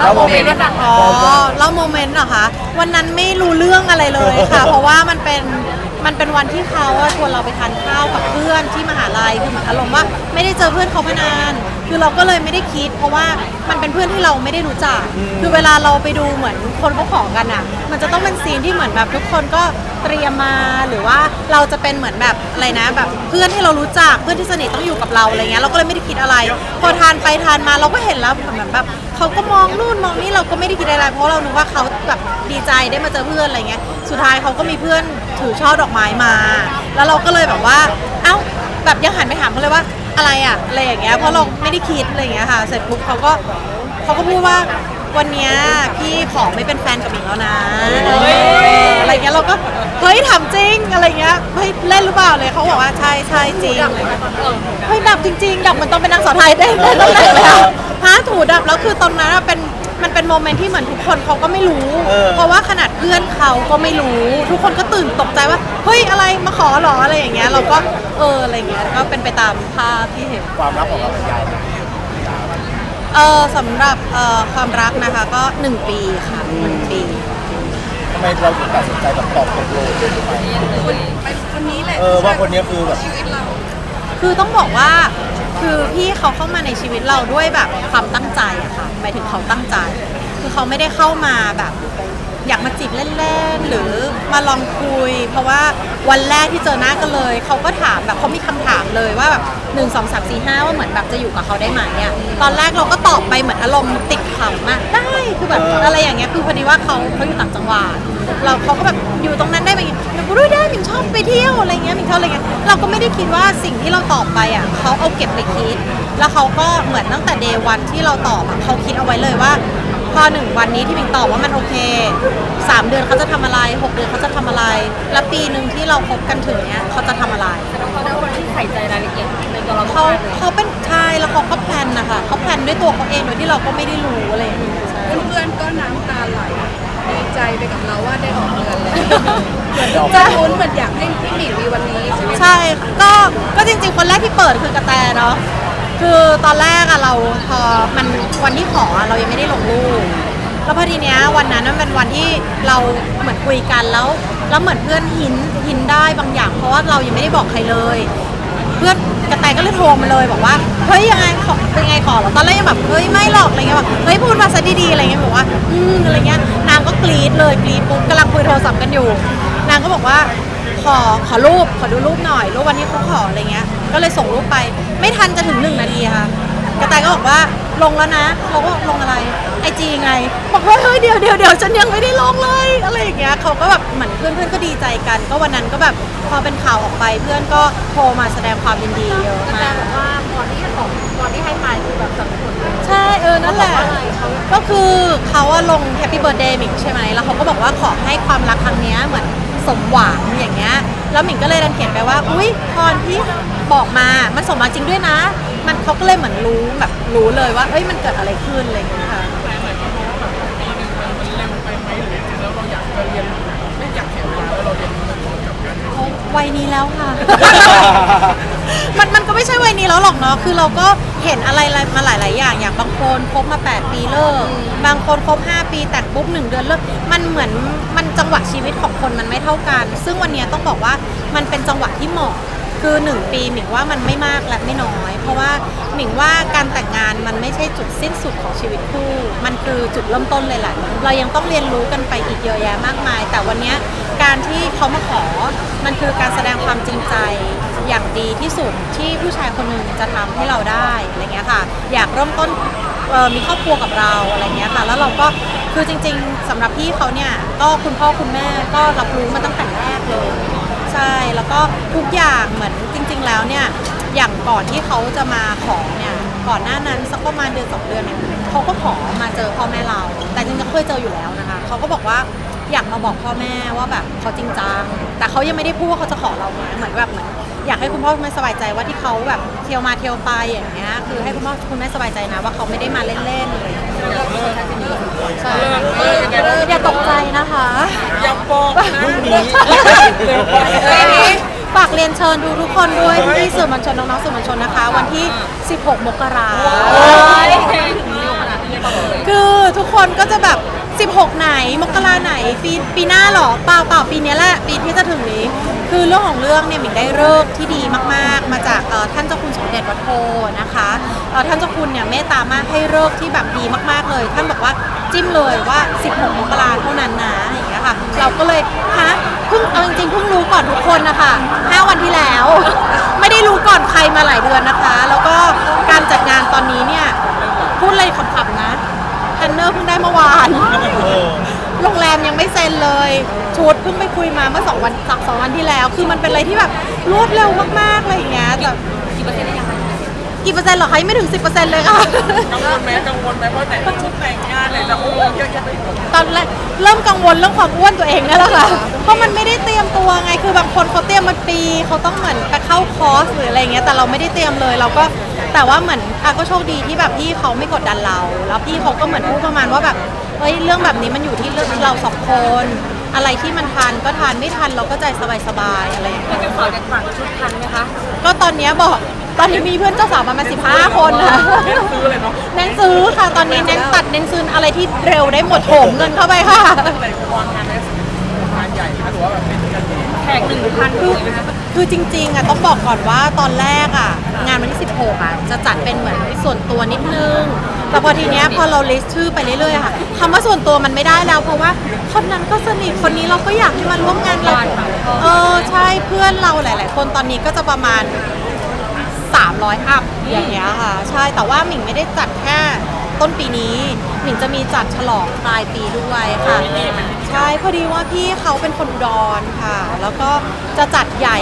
แล้วโมเมนต์อ๋อเล่าโมเมนต์เหรอคะ วันนั้นไม่รู้เรื่องอะไรเลยค่ะ เพราะว่ามันเป็น มันเป็นวันที่เขาอะชวนเราไปทานข้าวกับเพื่อนที่มหาลัยคือเหมือนอารมณ์ว่าไม่ได้เจอเพื่อนเขามานาน คือเราก็เลยไม่ได้คิด เพราะว่ามันเป็นเพื่อนที่เราไม่ได้รู้จัก คือเวลาเราไปดูเหมือนคนเขาขอกันอะมันจะต้องเป็นซีนที่เหมือนแบบทุกคนก็เตรียมมาหรือว่าเราจะเป็นเหมือนแบบอะไรนะแบบเพื่อนที่เรารู้จักเพื่อนที่สนิทต้องอยู่กับเราอะไรเงี้ยเราก็เลยไม่ได้คิดอะไร พอทานไปทานมาเราก็เห็นแล้วเหมือนแบบเขาก็มองนู่นมองนี่เราก็ไม่ได้คิดอะไรเพราะเรานึกว่าเขาแบบดีใจได้มาเจอเพื่อนอะไรเงี้ยสุดท้ายเขาก็มีเพื่อนถือช่อดอกไม้มา แล้วเราก็เลยแบบว่า เอ้า แบบยังหันไปถามเขาเลยว่าอะไรอะอะไรอย่างเงี้ย เพราะเราไม่ได้คิดอะไรอย่างเงี้ยค่ะ เสร็จปุ๊บเขาก็เขาก็พูดว่าวันเนี้ยพี่ขอไม่เป็นแฟนกับหมิงแล้วนะ อะไรเงี้ยเราก็เฮ้ยถามจริงอะไรเงี้ยเฮ้ยเล่นหรือเปล่าเลยเขาบอกว่าใช่ใช่จริงอะไรเงี้ยเฮ้ยดับจริงๆดับเหมันต้องเป็นนางสาวไทยได้ได้ตำแหน่งแล้วฮะถูดับแล้วคือตอนนั้นอะเป็น มันเป็นโมเมนต์ที่เหมือนทุกคนเขาก็ไม่รู้ เออ เพราะว่าขนาดเพื่อนเขาก็ไม่รู้ ทุกคนก็ตื่นตกใจว่า เฮ้ยอะไรมาขอเหรออะไรอย่างเงี้ย เราก็เอออะไรอย่างเงี้ยก็เป็นไปตามภาพที่เห็น ความลับของเราเป็นยังไงเออสำหรับเอ่อความรักนะคะก็หนึ่งปีค่ะหนึ่งปี ทำไมเราถึงตัดสินใจแบบตอบตกลงเออว่าคนนี้คือแบบคือต้องบอกว่าคือพี่เขาเข้ามาในชีวิตเราด้วยแบบความตั้งใจอะค่ะ ตั้งใจ คือเขาไม่ได้เข้ามาแบบ อยากมาจีบเล่นๆหรือมาลองคุย เพราะว่าวันแรกที่เจอหน้ากันเลย เขาก็ถามแบบเขามีคำถามเลยว่าแบบหนึ่งสองสามสี่ห้าว่าเหมือนแบบจะอยู่กับเขาได้ไหมอะตอนแรกเราก็ตอบไปเหมือนอารมณ์ติดขำอะได้คือแบบอะไรอย่างเงี้ยคือพอดีว่าเขาเขาอยู่ต่างจังหวัด เราเขาก็แบบอยู่ตรงนั้นได้ไหมเดี๋ยวกูด้วยได้หมิงชอบไปเที่ยวอะไรเงี้ยหมิงชอบอะไรเงี้ยเราก็ไม่ได้คิดว่าสิ่งที่เราตอบไปอะเขาเอาเก็บไปคิด แล้วเขาก็เหมือนตั้งแต่เดย์วันที่เราตอบอะเขาคิดเอาไว้เลยว่า พอหนึ่งวันนี้ที่มิงตอบว่ามันโอเคสามเดือนเขาจะทำอะไรหกเดือนเขาจะทำอะไร แล้วปีหนึ่งที่เราคบกันถึงเนี้ยเขาจะทำอะไรเขาเป็นคนที่ใส่ใจรายละเอียดในตัวเราเขามากๆเลยเขาเป็นชายแล้วเขาก็แพลนนะคะเขาแพลนด้วยตัวเขาเองโดยที่เราก็ไม่ได้รู้อะไรอย่างเงี้ยใช่เพื่อนๆก็น้ำตาไหลดี ใจไปกับเราว่าได้ออกเงินแล้วดอกจะลุ้นเหมือนอยากให้พี่หมิงมีวันนี้ใช่ไหมใช่ก็ก็จริงๆ คนแรกที่เปิดคือกระแตเนาะคือตอนแรกอะเราพอมันวันที่ขอเรายังไม่ได้ลงรูปแล้วพอทีเนี้ยวันนั้นมันเป็นวันที่เราเหมือนคุยกันแล้วแล้วเหมือนเพื่อนหินหินได้บางอย่าง เพราะว่าเรายังไม่ได้บอกใครเลย เพื่อนกระแตก็เลยโทรมาเลยบอกว่าเฮ้ยยังไงขอเป็นไงขอเหรอตอนแรกยังแบบเฮ้ยไม่หรอกอะไรเงี้ยแบบเฮ้ยพูดมาซะดีๆอะไรเงี้ยบอกว่าอืมอะไรเงี้ยางก็กรี๊ดเลยกรี๊ดปุ๊บกำลังคุยโทรศัพท์กันอยู่ นางก็บอกว่าขอขอรูปขอดูรูปหน่อยรูปวันที่เขาขออะไรเงี้ย ก็เลยส่งรูปไป ไม่ทันจะถึงหนึ่งนาทีค่ะกระต่ายก็บอกว่าลงแล้วนะเราก็บอกลงอะไรไอจีไง บอกว่าเฮ้ยเดี๋ยวเดี๋ยวเดี๋ยวฉันยังไม่ได้ลงเลยอะไรอย่างเงี้ยเขาก็แบบเหมือนเพื่อนเพื่อนก็ดีใจกัน ก็วันนั้นก็แบบพอเป็นข่าวออกไปเพื่อนก็โทรมาแสดงความยินดีเยอะแต่มากบอกว่าก่อนที่จะของก่อนที่ให้ไปคือแบบสับสนเลย เออนั่นแหละก็คือเขาอะลง Happy Birthday หมิงใช่ไหมแล้วเขาก็บอกว่าขอให้ความรักครั้งเนี้ยเหมือนสมหวังอย่างเงี้ยแล้วหมิงก็เลยดันเขียนไปว่า อุ้ยพรที่บอกมา มันสมหวังจริงด้วยนะ มันเขาก็เลยเหมือนรู้แบบรู้เลยว่าเอ้ยมันเกิดอะไรขึ้นอะไรอย่างเงี้ยค่ะเขาวัยนี้แล้วค่ะมันมันก็ ไม่ใช่วัยนี้แล้วหรอกเนาะคือเราก็เห็นอะไรมาหลาย ๆ อย่างอย่างบางคนคบมา 8 ปีเลิกบางคนคบ5 ปีแต่งปุ๊บ1เดือนเลิกมันเหมือนมันจังหวะชีวิตของคนมันไม่เท่ากัน ซึ่งวันเนี้ยต้องบอกว่ามันเป็นจังหวะที่เหมาะ คือ 1 ปีหมิงว่ามันไม่มากและไม่น้อย เพราะว่าหมิงว่าการแต่งงานมันไม่ใช่จุดสิ้นสุดของชีวิตคู่ มันคือจุดเริ่มต้นเลยแหละเรายังต้องเรียนรู้กันไปอีกเยอะแยะมากมาย แต่วันนี้การที่เขามาขอ มันคือการแสดงความจริงใจอย่างดีที่สุดที่ผู้ชายคนหนึ่งจะทำให้เราได้อะไรเงี้ยค่ะ อยากเริ่มต้นมีครอบครัวกับเราอะไรเงี้ยค่ะ แล้วเราก็คือจริง ๆสำหรับพี่เขาเนี่ยก็คุณพ่อคุณแม่ก็รับรู้มาตั้งแต่แรกเลย ใช่แล้วก็ทุกอย่างเหมือนจริง ๆ แล้วเนี่ยอย่างก่อนที่เขาจะมาขอเนี่ยก่อนหน้านั้นสักประมาณเดือนสองเดือนเนี่ยเขาก็ขอมาเจอพ่อแม่เรา แต่จริงๆเคยเจออยู่แล้วนะคะเขาก็บอกว่าอยากมาบอกพ่อแม่ว่าแบบเขาจริงจังแต่เขายังไม่ได้พูดว่าเขาจะขอเราไงเหมือนแบบเหมือน อยากให้คุณพ่อคุณแม่สบายใจว่าที่เขาแบบเที่ยวมาเที่ยวไปอย่างเงี้ยคือให้คุณพ่อคุณแม่สบายใจนะว่าเขาไม่ได้มาเล่นๆอะไรอย่างเงี้ยใช่อย่าตกใจนะคะยังบอกพรุ่งนี้ฝากเรียนเชิญดูทุกคนด้วยที่สื่อมวลชนน้องๆสื่อมวลชนนะคะ วันที่ 16 มกราคมถึงเร็วขนาดนี้คือทุกคนก็จะแบบ 16 ไหน มกราไหน ปีปีหน้าหรอเปล่าเปล่าปีนี้แหละปีที่จะถึงนี้ คือเรื่องของเรื่องเนี่ยหมิงได้เลิกที่ดีมากๆ มาจากท่านเจ้าคุณสมเด็จวัดโพนะคะท่านเจ้าคุณเนี่ยเมตตามากให้เลิกที่แบบดีมากๆเลย ท่านบอกว่าจิ้มเลยว่า 16 มกราเท่านั้นนะอย่างเงี้ยค่ะ เราก็เลยฮะเพิ่งเอาจริงๆเพิ่งรู้ก่อนทุกคนนะคะ5วันที่แล้ว ไม่ได้รู้ก่อนใครมาหลายเดือนนะคะ แล้วก็การจัดงานตอนนี้เนี่ย พูดเลยขำๆนะแพนเนอร์เพิ่งได้เมื่อวาน โรงแรมยังไม่ เซ็นเลย ชุดเพิ่งไปคุยมาเมื่อสองวันสองสองวันที่แล้ว คือมันเป็นอะไรที่แบบรวดเร็วมากๆอะไรอย่างเงี้ยแต่กี่เปอร์เซ็นต์ได้ยังกี่เปอร์เซ็นต์เหรอคะยังไม่ถึง 10%เลยค่ะ กังวลไหมกังวลไหมเพราะไหนต้องชุดแต่งงานเลยแล้วโอ้ยเยอะแยะไปหมดตอนแรกเริ่มกังวลเรื่องความอ้วนตัวเองนี่แหละค่ะ เพราะมันไม่ได้เตรียมตัวไง คือบางคนเขาเตรียมมาปี เขาต้องเหมือนไปเข้าคอร์สหรืออะไรเงี้ย แต่เราไม่ได้เตรียมเลย เราก็ แต่ว่าเหมือนอาก็โชคดีที่แบบพี่เขาไม่กดดันเรา แล้วพี่เขาก็เหมือนพูดประมาณว่าแบบเฮ้ยเรื่องแบบนี้มันอยู่ที่เรื่องเราสองคน อะไรที่มันทันก็ทานไม่ทันเราก็ใจสบายๆอะไรอย่างเงี้ยจะขอจะสั่งชุดทันไหมคะก็ตอนเนี้ยบอกตอนนี้มีเพื่อนเจ้าสาวประมาณ15คนนะซื้อเลยเนาะเน้นซื้อค่ะตอนนี้เน้นตัดเน้นซื้ออะไรที่เร็วได้หมดโถมเงินเข้าไปค่ะไหนวางงานไหมงานใหญ่ไหมหรือว่าแบบเป็นกันเองแขกหนึ่งพันคือ คือจริงๆอะต้องบอกก่อนว่าตอนแรกอะ งานวันที่ 16อะจะจัดเป็นเหมือนส่วนตัวนิดนึง แต่พอทีเนี้ยพอเราลิสต์ชื่อไปเรื่อยๆค่ะคำว่าส่วนตัวมันไม่ได้แล้ว เพราะว่าคนนั้นก็สนิทคนนี้เราก็อยากให้มาร่วมงานเราเออใช่เพื่อนเราหลาย ๆ คนตอนนี้ก็จะประมาณ 300 อัพอย่างเงี้ยค่ะ ใช่แต่ว่าหมิงไม่ได้จัดแค่ ต้นปีนี้หมิงจะมีจัดฉลองปลายปีด้วยค่ะใช่พอดีว่าพี่เขาเป็นคนอุดรค่ะ แล้วก็จะจัดใหญ่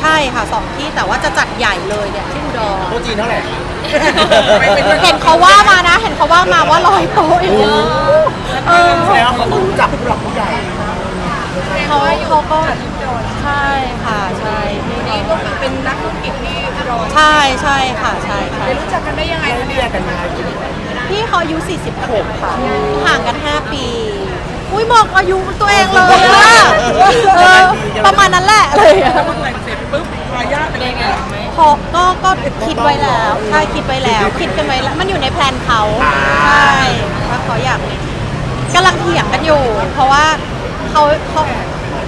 ใช่ค่ะสองที่แต่ว่าจะจัดใหญ่เลยเนี่ยที่อุดรโต๊ะจีนเท่าไหร่เห็นเขาว่ามานะ เห็นเขาว่ามาว่าร้อยโต๊ะอย่างเงี้ยเออแสดงว่าเขาต้องรู้จักผู้หลักผู้ใหญ่ เขาเขาก็ใช่ค่ะใช่พี่นี่เขาก็เป็นนักธุรกิจที่รอใช่ใช่ค่ะใช่ใช่ไปรู้จักกันได้ยังไงคะเรีเนี่ยยกกันมาพี่เขาอายุ 46 ค่ะ ห่างกัน 5 ปี อุ้ยบอกอายุตัวเองเลยอะเออประมาณนั้นแหละอะไรอย่างเลยถ้าเพิ่งแต่งเสร็จปุ๊บทายาทเป็นยังไงไหมพอก็ก็คิดไว้แล้วใช่คิดไว้แล้ว คิดกันไว้แล้ว มันอยู่ในแพลนเขาใช่ว่าเขาอยากมีกำลังเถียงกันอยู่ เพราะว่า เขาเขา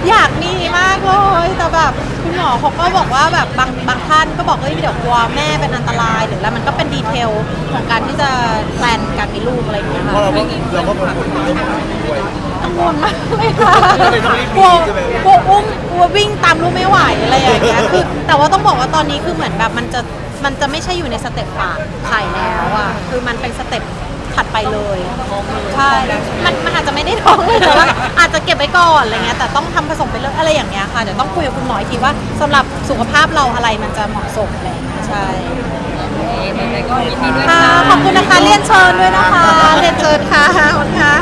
อยากมีมากเลยแต่แบบคุณหมอเขาก็บอกว่าแบบบางบางท่านก็บอกเฮ้ยเดี๋ยวกลัวแม่เป็นอันตรายหรืออะไรมันก็เป็นดีเทลของการที่จะแพลนการมีลูกอะไรอย่างเงี้ยเพค่ะราะเราก็เราก็กังวลเรื่องของด้วย กังวลมากเลยค่ะก็เลยต้องรีบกลัวใช่ไหม กลัวอุ้มกลัววิ่งตามลูกไม่ไหวอะไรอย่างเงี้ยคือแต่ว่าต้องบอกว่าตอนนี้คือเหมือนแบบมันจะมันจะไม่ใช่อยู่ในสเต็ปฝากไข่แล้วอะคือมันเป็นสเต็ป ถัดไปเลยใช่มันมันอาจจะไม่ได้ท้องเลยแต่ว่าอาจจะเก็บไว้ก่อนอะไรเงี้ยแต่ต้องทำผสมไปเรื่อยอะไรอย่างเงี้ยค่ะเดี๋ยวต้องคุยกับคุณหมออีกทีว่าสำหรับสุขภาพเราอะไรมันจะเหมาะสมเลยใช่ขอบคุณนะคะเรียนเชิญด้วยนะคะเรียนเชิญค่ะขอบคุณค่ะ